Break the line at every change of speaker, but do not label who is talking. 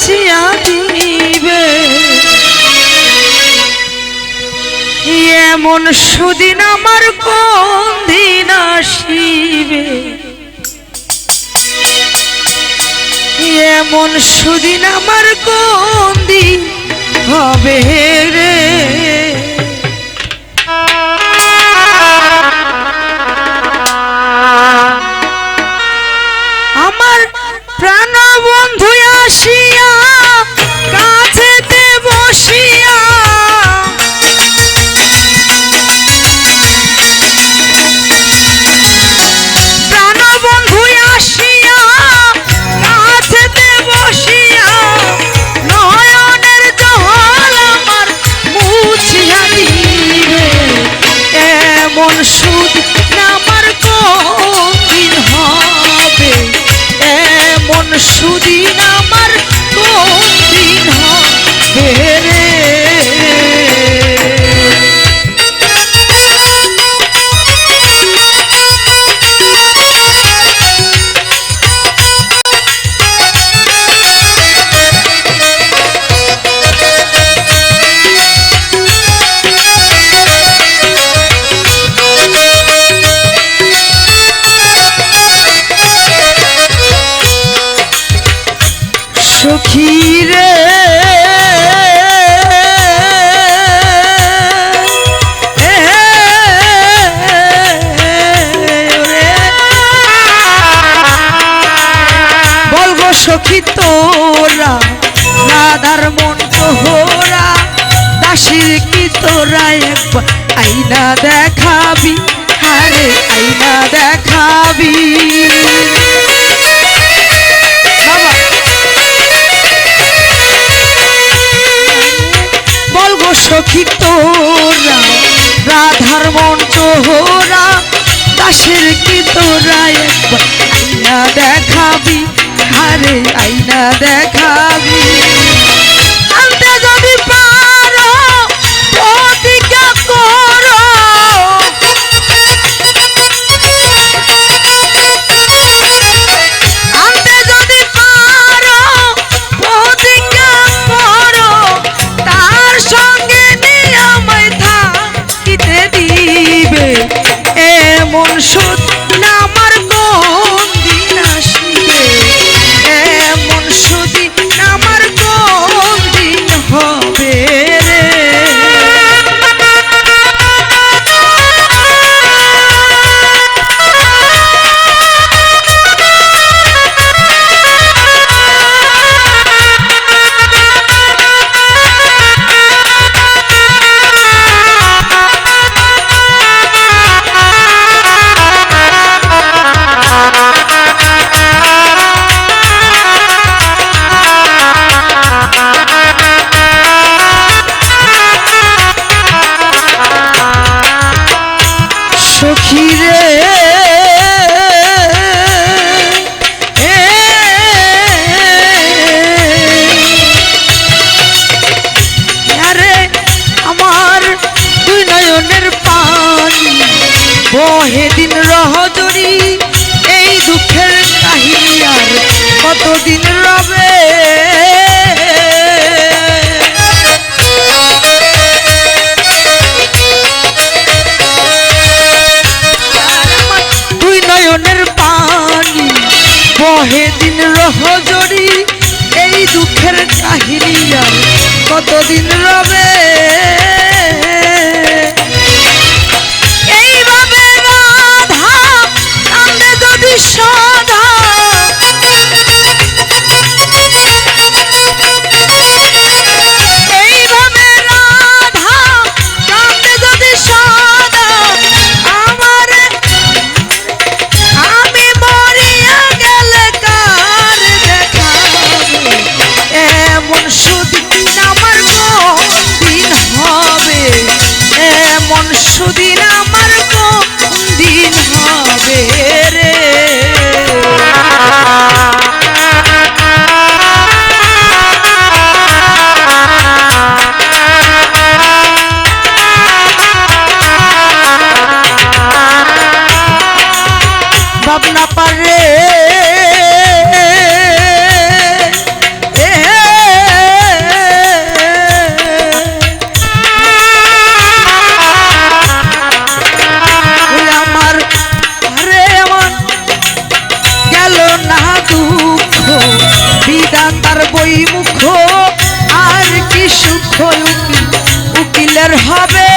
বাঁচিয়া দিবে এমন সুদিন আমার কোন দিন আসিবে। এমন সুদিন আমার কোন দিন হবে রে। সখী রে। বলব সখী তোরা, রাধার মন তোরা দাসীর কি তোরা একবার আইনা দেখাবি? হ্যাঁ আরে আইনা দেখাবি। পাখি তোরা রাধার মন তোহরা দাসের কি তোরা একবার আইনা দেখাবি? আরে আইনা দেখাবি? হজরি এই দুঃখের কাহিনী কতদিন রবে? দুঃখ বিদাতার বই মুখ আর কি সুখ উকিলের হবে?